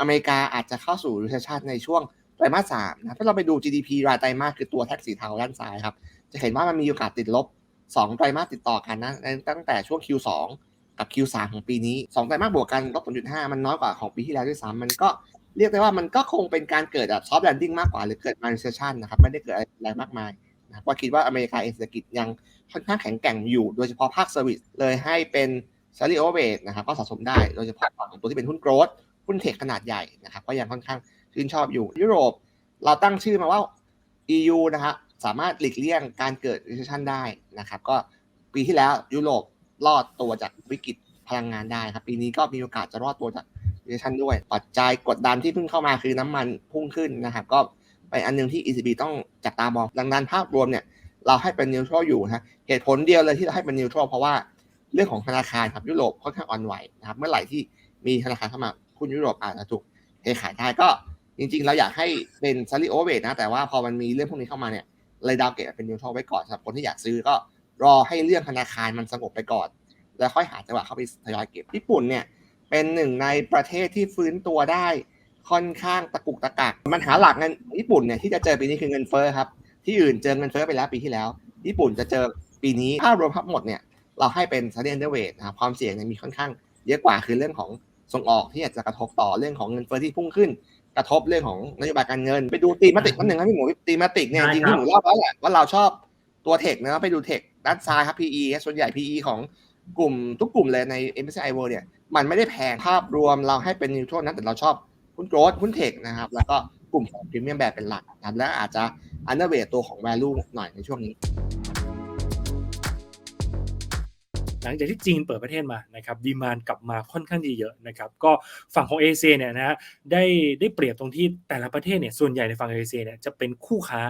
อเมริกาอาจจะเข้าสู่ recession ในช่วงไตรมาสสามนะถ้าเราไปดู GDP รายไตรมาสคือตัวแท็กสีเทาด้านซ้ายครับ จะเห็นว่ามันมีโอกาสติดลบ 2 ไตรมาสติดต่อกันนะตั้งแต่ช่วง Q2 กับ Q3 ของปีนี้ 2 ไตรมาสบวกกันลบ0.5 มันน้อยกว่าของปีที่แล้วด้วยซ้ำมันก็เรียกได้ว่ามันก็คงเป็นการเกิดแบบ soft landing มากกว่าหรือเกิดมา recession นะครับไม่ได้เกิดอะไรมากมายนะเพราคิดว่าอเมริกาเองเศรษฐกิจยังค่อนข้างแข็งแกร่งอยู่ โดยเฉพาะภาคเซอร์วิสเลยให้เป็น s a l a r y overweight นะครับก็สะสมได้โดยเฉพาะของตัวที่เป็นหุ้นโกรด หุ้นเทคขนาดใหญ่นะครับก็ยังค่อนข้างชื่นชอบอยู่ยุโรปเราตั้งชื่อมาว่า EU นะครับสามารถหลีกเลี่ยงการเกิด recession ได้นะครับก็ปีที่แล้วยุโรปรอดตัวจากวิกฤตพลังงานได้ครับปีนี้ก็มีโอกาสจะรอดตัวจาก recession ด้วย ปัจจัยกดดันที่เพิ่งเข้ามาคือน้ำมันพุ่งขึ้นนะครับก็เป็นอันหนึงที่ ECB ต้องจับตามองดังนั้นภาพรวมเนี่ยเราให้เป็น neutral อยู่นะเหตุผลเดียวเลยที่เราให้เป็น neutral เพราะว่าเรื่องของธนาคารครับยุโรปค่อนข้างอ่อนไหวนะครับเมื่อไหร่ที่มีธนาคารเข้ามา หุ้นยุโรปอาจจะถูกเทขายได้ก็จริงๆ เราอยากให้เป็นซาริโอเวทนะ แต่ว่าพอมันมีเรื่องพวกนี้เข้ามาเนี่ยเลยดาวเกตเป็นนิวทรัลไว้ก่อนสำหรับคนที่อยากซื้อก็รอให้เรื่องธนาคารมันสงบไปก่อน แล้วค่อยหาจังหวะเข้าไปทยอยเก็บญี่ปุ่นเนี่ยเป็นหนึ่งในประเทศที่ฟื้นตัวได้ค่อนข้างตะกุกตะกักปัญหาหลักเงินญี่ปุ่นเนี่ยที่จะเจอปีนี้คือเงินเฟ้อครับ ที่อื่นเจอเงินเฟ้อไปแล้วปีที่แล้ว ญี่ปุ่นจะเจอปีนี้ภาพรวมทั้งหมดเนี่ยเราให้เป็นซาเดียนเดเวทนะครับความเสี่ยงเนี่ยมีค่อนข้างเยอะกว่าคือเรื่องของ ส่งออกที่อาจจะกระทบต่อเรื่องของเงินเฟ้อที่พุ่งขึ้น กระทบเรื่องของนโยบายการเงิน ไปดูตีมาติกนิดหนึ่งครับพี่หมูตีมาติกเนี่ยได้จริงครับๆพี่หมูเล่าแล้วแหละว่าเราชอบตัวเทคนะไปดูเทคด้านซ้ายครับ PE ส่วนใหญ่ PE ของกลุ่มทุกกลุ่มเลยใน MSCI World เนี่ยมันไม่ได้แพงภาพรวมเราให้เป็นนิวทรัลนะแต่เราชอบหุ้นโกรดหุ้นเทคนะครับแล้วก็กลุ่มของพรีเมียมแบบเป็นหลักนะครับและอาจจะอันเดอร์เวทตัวของ value หน่อยในช่วงนี้ ลังจากที่จีนเปิดประเทศมานะครับดีมานกลับมาค่อนข้างที่เยอะนะครับก็ฝั่งของเอเชียเนี่ยนะฮะได้ได้เปรียบตรงที่แต่ละประเทศเนี่ยส่วนใหญ่ในฝั่งเอเชียเนี่ยจะเป็นคู่ค้า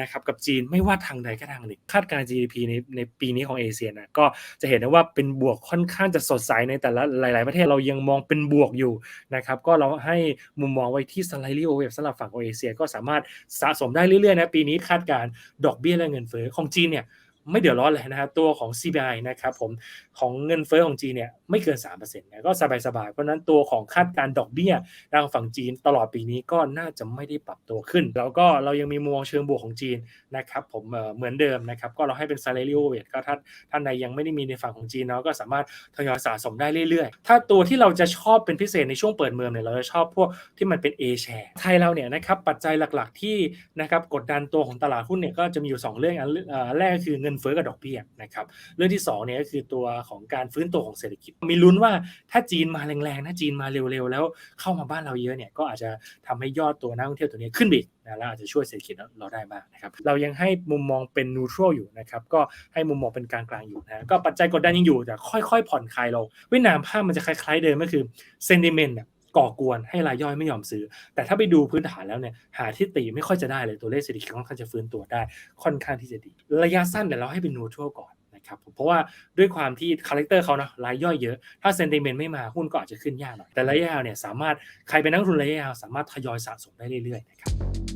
นะครับกับจีนไม่ว่าทางใดก็ทางหนึ่งคาดการณ์ GDP ในในปีนี้ของเอเชียนะก็จะเห็นได้ว่าเป็นบวกค่อนข้างจะสดใสในแต่ละหลาย ๆ ประเทศเรายังมองเป็นบวกอยู่นะครับก็เราให้มุมมองไว้ที่ slightly over สำหรับฝั่งของเอเชียก็สามารถสะสมได้เรื่อย ๆ นะปีนี้คาดการณ์ดอกเบี้ยและเงินเฟ้อของจีนเนี่ย ไม่เดือดร้อนเลยนะครับตัวของ CPI นะครับผมของเงินเฟ้อของจีนเนี่ยไม่เกิน3%นะก็สบายๆ เพราะฉะนั้นตัวของคาดการดอกเบี้ยทางฝั่งจีนตลอดปีนี้ก็น่าจะไม่ได้ปรับตัวขึ้น แล้วก็เรายังมีมุมมองเชิงบวกของจีนนะครับผมเหมือนเดิมนะครับก็เราให้เป็น salary weight ก็ถ้าท่านใดยังไม่ได้มีในฝั่งของจีนเนาะก็สามารถทยอยสะสมได้เรื่อยๆ ถ้าตัวที่เราจะชอบเป็นพิเศษในช่วงเปิดเมืองเนี่ยเราจะชอบพวกที่มันเป็น A share ไทยเราเนี่ยนะครับปัจจัยหลักๆที่นะครับกดดันตัวของตลาดหุ้นเนี่ยก็จะมีอยู่ 2 เรื่องอันแรกคือเงินเฟ้อกับดอกเบี้ยนะครับเรื่องที่2เนี่ยก็คือตัวของการฟื้นตัวของเศรษฐกิจ มีลุ้นว่าถ้าจีนมาแรงๆถ้าจีนมาเร็วๆ แล้วเข้ามาบ้านเราเยอะเนี่ยก็อาจจะทำให้ยอดตัวนักท่องเที่ยวตัวนี้ขึ้นอีกนะแล้วอาจจะช่วยเศรษฐกิจเราได้บ้างนะครับเรายังให้มุมมองเป็นนูทรัลอยู่นะครับก็ให้มุมมองเป็นกลางๆอยู่นะก็ปัจจัยกดดันยังอยู่แต่ค่อยๆ ผ่อนคลายลงเวียดนามภาพมันจะคล้ายๆเดิมก็คือเซนติเมนต์ ก่อกวนให้รายย่อยไม่ยอมซื้อ แต่ถ้าไปดูพื้นฐานแล้วเนี่ยหาที่ตีไม่ค่อยจะได้เลยตัวเลขเศรษฐกิจค่อนข้างจะฟื้นตัวได้ ค่อนข้างที่จะดี ระยะสั้นเนี่ยเราให้เป็นนูทรัวก่อนนะครับผมเพราะว่าด้วยความที่คาแรคเตอร์เขานะรายย่อยเยอะ ถ้าเซนติเมนต์ไม่มาหุ้นก็อาจจะขึ้นยากหน่อยแต่ระยะยาวเนี่ยสามารถใครเป็นนักลงทุนระยะยาวสามารถทยอยสะสมได้เรื่อยๆนะครับ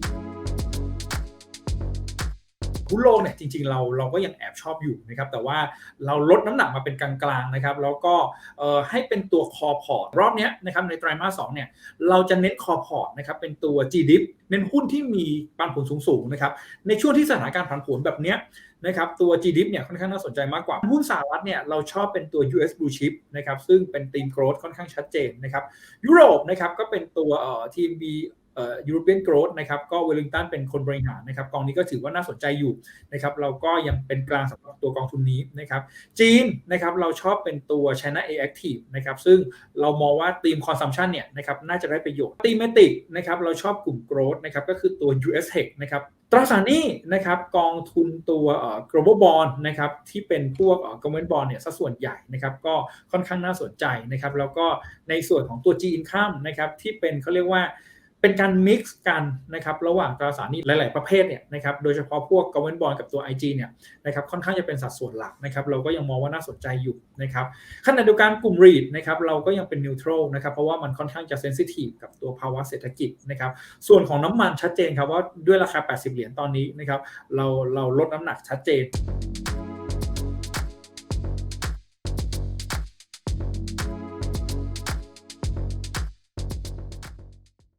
หุ้นโลกเนี่ยจริงๆเราเราก็ยังแอบชอบอยู่นะครับแต่ว่าเราลดน้ำหนักมาเป็นกลางๆนะครับแล้วก็ให้เป็นตัวคอพอร์ตรอบนี้นะครับในไตรมาสสองเนี่ยเราจะเน้นคอพอร์ตนะครับเป็นตัว GDIP เน้นหุ้นที่มีปันผลสูงๆนะครับในช่วงที่สถานการณ์ผันผวนแบบเนี้ยนะครับตัว GDIP เนี่ยค่อนข้างน่าสนใจมากกว่า หุ้นสหรัฐเนี่ยเราชอบเป็นตัว US Blue Chip นะครับซึ่งเป็นธีมโกรดค่อนข้างชัดเจนนะครับยุโรปนะครับก็เป็นตัวเอ่อ TMB European Growth นะครับก็เวลลิงตันเป็นคนบริหารนะครับกองนี้ก็ถือว่าน่าสนใจอยู่นะครับเราก็ยังเป็นกลางสำหรับตัวกองทุนนี้นะครับจีนนะครับเราชอบเป็นตัว China A Active นะครับซึ่งเรามองว่าธีม consumption เนี่ยนะครับน่าจะได้ประโยชน์ธีม Matic นะครับเราชอบกลุ่ม growth นะครับก็คือตัว US Tech นะครับตราสารนี้นะครับกองทุนตัว global bond นะครับที่เป็นพวก government bond เนี่ยสัดส่วนใหญ่นะครับก็ค่อนข้างน่าสนใจนะครับแล้วก็ในส่วนของตัว G income นะครับที่เป็นเขาเรียกว่า เป็นการ mix กันนะครับระหว่างตราสารหนี้หลาย ๆ ประเภทเนี่ยนะครับโดยเฉพาะพวก government bond กับตัว IG เนี่ยนะครับค่อนข้างจะเป็นสัดส่วนหลักนะครับเราก็ยังมองว่าน่าสนใจอยู่นะครับขณะเดียวกันกลุ่ม REIT นะครับเราก็ยังเป็น neutral นะครับเพราะว่ามันค่อนข้างจะ sensitive กับตัวภาวะเศรษฐกิจนะครับส่วนของน้ำมันชัดเจนครับว่าด้วยราคา 80 เหรียญตอนนี้นะครับเราเราลดน้ำหนักชัดเจน